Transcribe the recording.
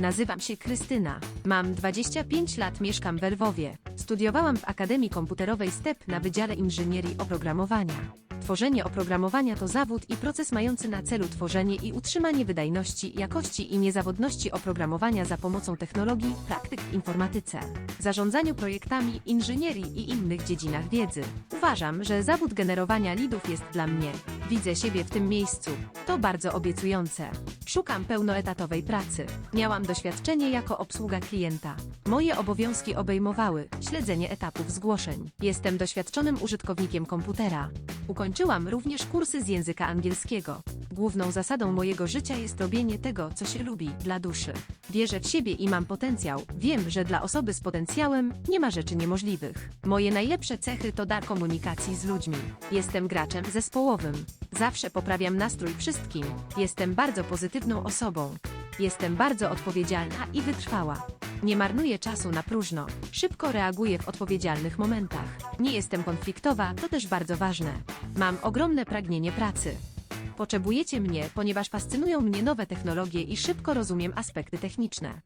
Nazywam się Krystyna. Mam 25 lat, mieszkam w Lwowie. Studiowałam w Akademii Komputerowej STEP na Wydziale Inżynierii Oprogramowania. Tworzenie oprogramowania to zawód i proces mający na celu tworzenie i utrzymanie wydajności, jakości i niezawodności oprogramowania za pomocą technologii, praktyk w informatyce, zarządzaniu projektami, inżynierii i innych dziedzinach wiedzy. Uważam, że zawód generowania lidów jest dla mnie. Widzę siebie w tym miejscu. To bardzo obiecujące. Szukam pełnoetatowej pracy. Miałam doświadczenie jako obsługa klienta. Moje obowiązki obejmowały śledzenie etapów zgłoszeń. Jestem doświadczonym użytkownikiem komputera. Ukończyłam również kursy z języka angielskiego. Główną zasadą mojego życia jest robienie tego, co się lubi, dla duszy. Wierzę w siebie i mam potencjał. Wiem, że dla osoby z potencjałem nie ma rzeczy niemożliwych. Moje najlepsze cechy to dar komunikacji z ludźmi. Jestem graczem zespołowym. Zawsze poprawiam nastrój wszystkim. Jestem bardzo pozytywną osobą. Jestem bardzo odpowiedzialna i wytrwała. Nie marnuję czasu na próżno. Szybko reaguję w odpowiedzialnych momentach. Nie jestem konfliktowa, to też bardzo ważne. Mam ogromne pragnienie pracy. Potrzebujecie mnie, ponieważ fascynują mnie nowe technologie i szybko rozumiem aspekty techniczne.